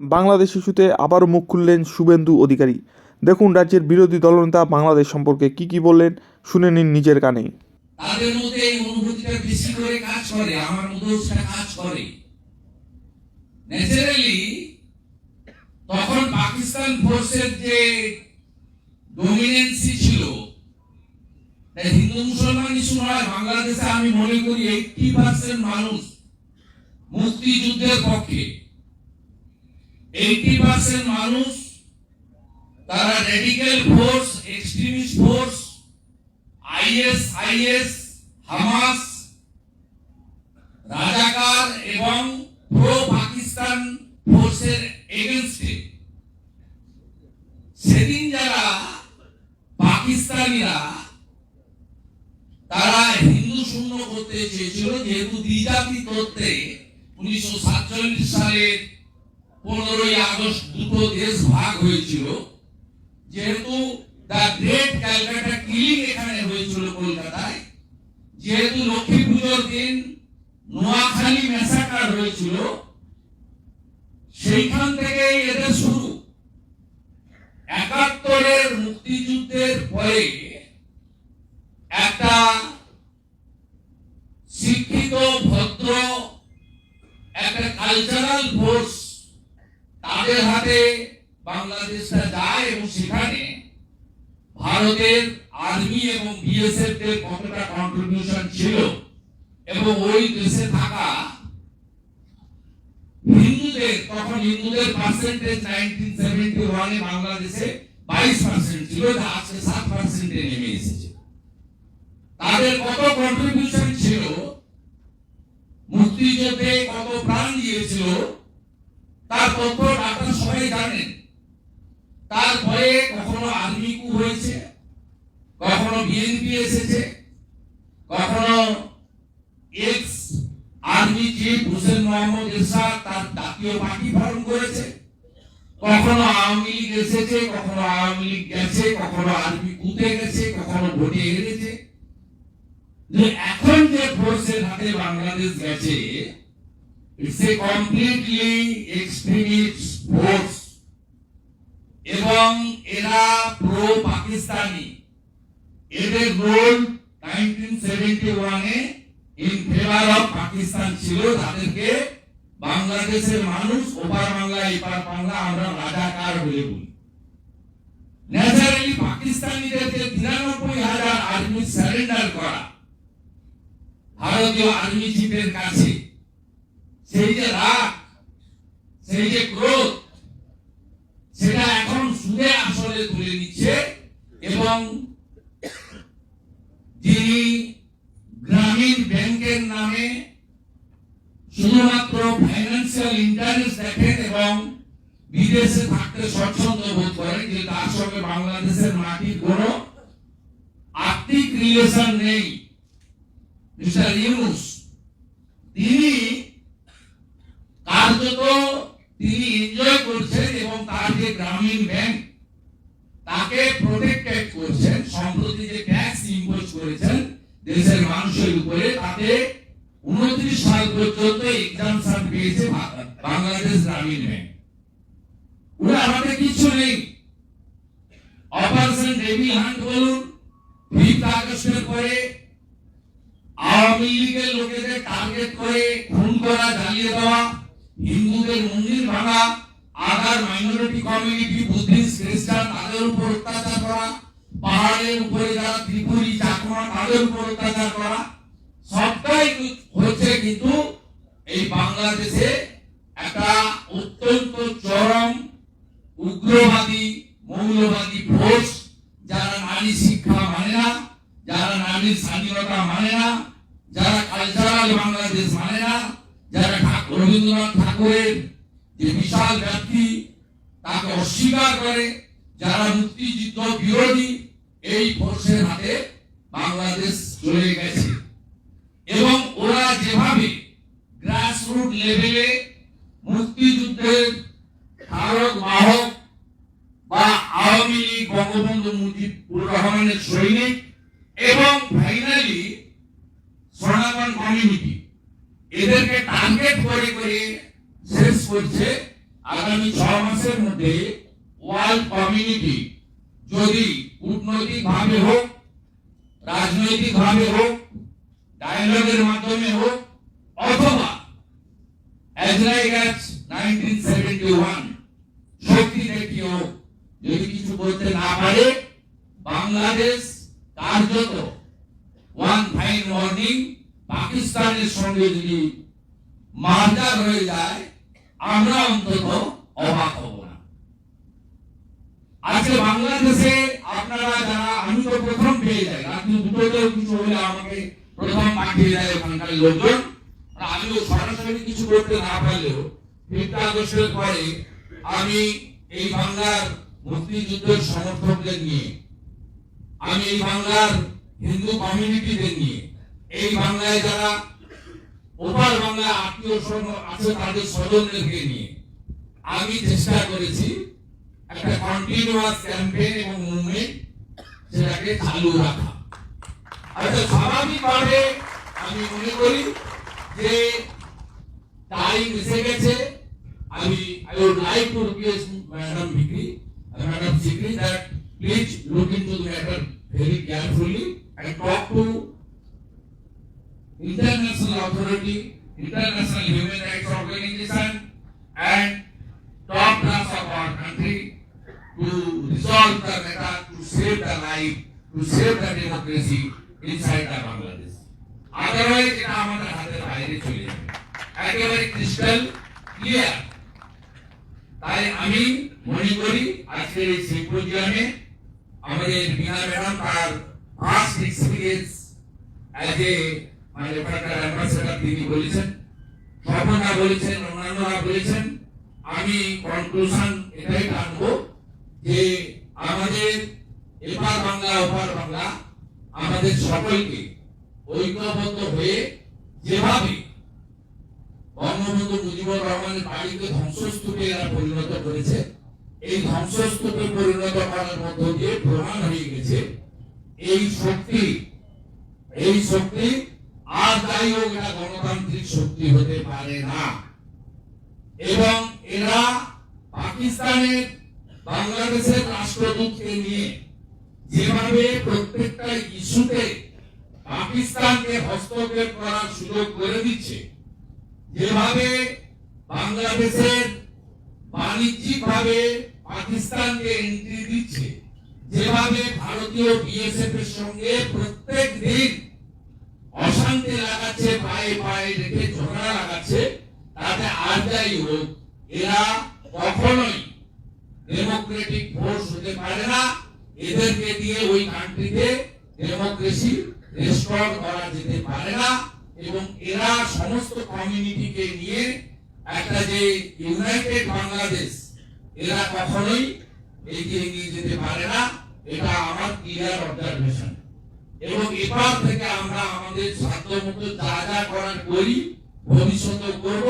বাংলাদেশ ইস্যুতে আবারও মুখ খুললেন শুভেন্দু অধিকারী। দেখুন রাজ্যের বিরোধী দলনেতা বাংলাদেশ সম্পর্কে কি কি বললেন, শুনে নিন নিজের কানেই তাদের মধ্যে এই অনুভূতিটা বেশি করে কাজ করে, আমার মধ্যেও সেটা কাজ করে। ন্যাচারালি তখন পাকিস্তান ফোর্সের যে ডোমিনেন্সি ছিল হিন্দু মুসলমান ইস্যু নয়, বাংলাদেশে আমি মনে করি এইটি পার্সেন্ট মানুষ মুক্তিযুদ্ধের পক্ষে। এইটি পার্সেন্ট মানুষ, তারা radical force extremist force IS IS Hamas রাজাকার এবং প্রো পাকিস্তান ফোর্সের এগেনস্টে সেদিন যারা পাকিস্তানিরা, তারা হিন্দু শূন্য করতে চেয়েছিল, যেহেতু দ্বিজাতি তত্ত্বে উনিশশো সাতচল্লিশ সালের পনেরোই আগস্ট দুটো দেশ ভাগ হয়েছিল। যেহেতু দ্য গ্রেট ক্যালকাটা কিলিং এখানে হয়েছিল কলকাতায়, যেহেতু লক্ষ্মী পুজোর দিন নোয়াখালী ম্যাসাকার হয়েছিল, সেইখান থেকে এদের শুরু একাত্তরের মুক্তিযুদ্ধের পরে একটা শিক্ষিত ভদ্র একটা কালচারাল ফোর্স হাতে বাংলাদেশটা যায় এবং সেখানে ভারতের আর্মি এবং বিএসএফ এর কতটা কন্ট্রিবিউশন ছিল এবং ওই দেশে থাকা হিন্দুদের, তখন হিন্দুদের পার্সেন্টেজ নাইনটিন সেভেন্টি ওয়ানে বাংলাদেশে বাইশ পার্সেন্ট ছিল আজকে সাত পার্সেন্টে নেমে এসেছে। তাদের কত কন্ট্রিবিউশন ছিল? মুক্তিযুদ্ধে কত প্রাণ দিয়েছিল? তার তথ্য ডাক্তার সবাই জানেন তারপরে কখনো আর্মি কু হয়েছে, কখনো বিএনপি এসেছে, কখনো ex army chief Hussain Muhammad Ershad তার জাতীয় পার্টি ফর্ম করেছে। কখনো আওয়ামী লীগ এসেছে, কখনো আওয়ামী লীগ গেছে, কখনো আর্মি কুতে গেছে, কখনো ভোটে হেরেছে। এখন যে ফোর্সের হাতে বাংলাদেশ গেছে it's a completely extremist force এবং এরা প্রো পাকিস্তানি এদের রোল নাইনটিন সেভেন্টি ওয়ানে ইন ফেভার অফ পাকিস্তান ছিল। তাদেরকে বাংলাদেশের মানুষ ওপার বাংলা, এপার বাংলা আমরা রাজাকার বলে বলি। ন্যাচারালি পাকিস্তানিদের যে তিরানব্বই হাজার আর্মি সারেন্ডার করা, ভারতীয় আর্মি চিফের কাছে সেই যে রাগ, সেই যে ক্রোধ, সেটা এখন সুদে আসলে তুলে নিচ্ছে এবং যিনি গ্রামীণ ব্যাংকের নামে শুধুমাত্র ফাইন্যান্সিয়াল ইন্টারেস্ট দেখেন এবং বিদেশে থাকতে স্বচ্ছন্দ বোধ করেন যে তার সঙ্গে বাংলাদেশের মাটির কোনো আর্থিক রিলেশন নেই। মিস্টার ইউনুস তিনি কার্যত তিনি এনজয় করছেন এবং তার যে গ্রামীণ ব্যাংক তাকে প্রোটেক্টেড করছেন, সম্প্রতি যে ট্যাক্স ইম্পোজ করেছেন, দেশের মানুষের উপরে, তাতে উনত্রিশ সাল পর্যন্ত এক্সামশন পেয়েছে বাংলাদেশ গ্রামীণ ব্যাংক ওরা আমাদের কিছু নেই। অপারেশন ডেভি হান্ট বলুন ফিফথ আগস্টের পরে আওয়ামী লীগের লোকেদের টার্গেট করে, খুন করা, জ্বালিয়ে দেওয়া হিন্দুদের মন্দির ভাঙা আদার মাইনরিটি কমিউনিটি বুদ্ধিস্ট খ্রিস্টান, তাদের উপর অত্যাচার করা, পাহাড়ের উপরে যারা ত্রিপুরী চাকমা, তাদের উপর অত্যাচার করা, সবটাই হচ্ছে কিন্তু এই বাংলাদেশে একটা অত্যন্ত চরম উগ্রবাদী, মৌলবাদী ফোর্স যারা নারী শিক্ষা মানে না, যারা নারীর স্বাধীনতা মানে না, যারা কালচারাল বাংলাদেশ মানে না যারা রবীন্দ্রনাথ ঠাকুরের যে বিশাল ব্যক্তি, তাকে অস্বীকার করে, যারা মুক্তিযুদ্ধ বিরোধী, এই ফোর্সের হাতে বাংলাদেশ চলে গেছে। এবং ওরা যেভাবে গ্রাসরুট লেভেলে মুক্তিযুদ্ধের ধারক বাহক বা আওয়ামী লীগ, বঙ্গবন্ধু মুজিবুর রহমানের সৈনিক এবং ফাইনালি সনাতন কমিউনিটি এদেরকে টার্গেট করে করে শেষ করছে আগামী ছ মাসের মধ্যে ওয়ার্ল্ড কমিউনিটি। যদি কূটনৈতিক ভাবে হোক রাজনৈতিক ভাবে হোক, ডায়ালগের মাধ্যমে হোক, অথবা as like as 1971 শক্তি দেখিয়ে হোক, যদি কিছু বলতে না পারে, বাংলাদেশ কার্যত ওয়ান ফাইন মর্নিং পাকিস্তানের সঙ্গে যদি মার্জার হয়ে যায়, আমরা অন্তত অবাক হব না। আজকে বাংলাদেশে আপনারা যারা, আমি তো প্রথম পেয়ে যাই রাত্রি দুটোতেও কিছু হলে আমাকে প্রথম পাঠিয়ে দেয় ওখানকার লোকজন। আমিও সরাসরি কিছু করতে না পারলেও ফিফথ আগস্টের পরে আমি এই বাংলার মুক্তিযুদ্ধের সমর্থকদের নিয়ে, আমি এই বাংলার হিন্দু কমিউনিটিদের নিয়ে এই বাংলায় যারা ওপার বাংলা আত্মীয় আছে তাদের স্বজনদেরকে নিয়ে, আমি চেষ্টা করেছি একটা কন্টিনিউয়াস ক্যাম্পেইন এবং মুভমেন্ট সেটাকে চালু রাখা। আচ্ছা স্বাভাবিকভাবে আমি মনে করি যে টাইম এসে গেছে। আমি I would like to request madam ভিক্রি madam that please look into the matter very carefully and talk to international authority, international human rights organization, and top class of our country to resolve the matter, to save the life, to save the democracy inside the Bangladesh. Otherwise, এটা আমাদের হাতের বাইরে চলে যাবে একেবারে crystal clear তাই আমি মনে করি আজকের এই সিম্পোজিয়ামে তিনি বলেছেন স্বপনা বলেছেন অন্যান্যরা বলেছেন, আমি কনক্লুশন এটাই টানবো যে আমাদের এপার বাংলা, ওপার বাংলা, আমাদের সকলকে ঐক্যবদ্ধ হয়ে যেভাবে বঙ্গবন্ধু মুজিবুর রহমানের বাড়িকে ধ্বংসস্তূপে এরা পরিণত করেছে, এই ধ্বংসস্তূপে পরিণত করার মধ্য দিয়ে প্রমাণ হয়ে গেছে, এই শক্তি এই শক্তি আর যাই হোক এটা গণতান্ত্রিক শক্তি হতে পারে না এবং এরা পাকিস্তানের বাংলাদেশের রাষ্ট্রদূতকে নিয়ে যেভাবে প্রত্যেকটা ইস্যুতে পাকিস্তানকে হস্তক্ষেপ করার সুযোগ করে দিচ্ছে, যেভাবে বাংলাদেশের বাণিজ্যিক ভাবে পাকিস্তানকে এন্ট্রি দিচ্ছে, যেভাবে ভারতীয় বিএসএফ এর সঙ্গে প্রত্যেক দিন অশান্তি লাগাচ্ছে, পায়ে পায়ে রেখে ঝগড়া লাগাচ্ছে তাতে আর যাই হোক, এরা কখনোই ডেমোক্রেটিক ফোর্স হতে পারে না। এদেরকে দিয়ে ওই কান্ট্রিতে ডেমোক্রেসি রেস্টোর করা যেতে পারে না। এবং এরা সমস্ত কমিউনিটিকে নিয়ে একটা যে ইউনাইটেড বাংলাদেশ, এরা কখনোই এগিয়ে নিয়ে যেতে পারে না। এটা আমার ক্লিয়ার অবজারভেশন এবং এবার থেকে আমরা আমাদের সাধ্য মতো যা যা করার করি ভবিষ্যতে করব।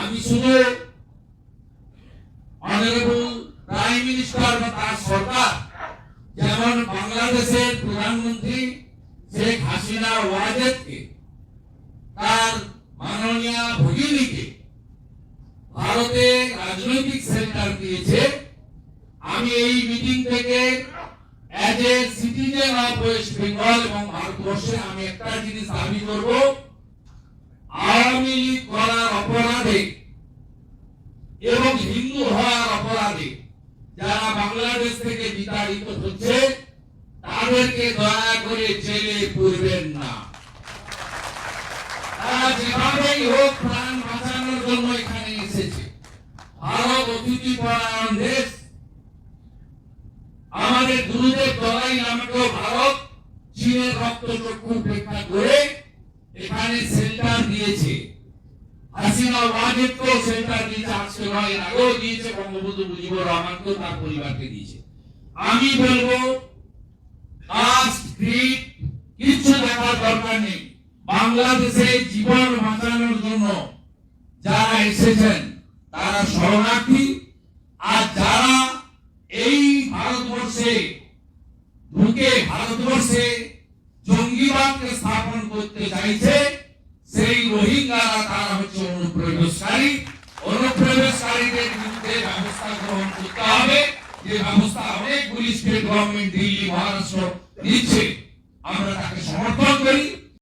আমি শুধু অনারেবল প্রাইম মিনিস্টার বা তার সরকার, যেমন বাংলাদেশের প্রধানমন্ত্রী শেখ হাসিনা ওয়াজেদকে, তার মাননীয় ভগিনীকে ভারতে রাজনৈতিক সেন্টার দিয়েছে। আমি এই মিটিং থেকে as a citizen of West Bengal এবং ভারতবর্ষে আমি একটা জিনিস দাবি করব, আওয়ামী লীগ করার অপরাধে এবং হিন্দু হওয়ার অপরাধী যারা বাংলাদেশ থেকে বিতাড়িত হচ্ছে, তাদেরকে দয়া করে জেলে পুরবেন না। তারা যেভাবেই হোক প্রাণ বাঁচানোর জন্য এখানে এসেছে ভারত অতিথি পরায়ণ দেশ আমাদের গুরুদেব দলাই নামকেও ভারত চীনের রক্ত চক্ষু উপেক্ষা করে এখানে সেন্টার দিয়েছে হাসিনা ওয়াজেদকেও সেন্টার দিয়েছে আজকে নয় এর আগেও দিয়েছে, বঙ্গবন্ধু মুজিবুর রহমানকেও তার পরিবারকে দিয়েছে। আমি বলব কিচ্ছু দেখার দরকার নেই। বাংলাদেশে জীবন বাঁচানোর জন্য যারা এসেছেন, তারা শরণার্থী। আর যারা এই ভারতবর্ষে, ঢুকে ভারতবর্ষে জঙ্গিবাদকে স্থাপন করতে চাইছে, সেই রোহিঙ্গারা তারা হচ্ছে অনুপ্রবেশকারী। অনুপ্রবেশকারীদের বিরুদ্ধে গ্রহণ করতে হবে। যে ব্যবস্থা অনেকগুলি স্টেট গভর্নমেন্ট দিল্লি নিচ্ছে আমরা তাকে সমর্থন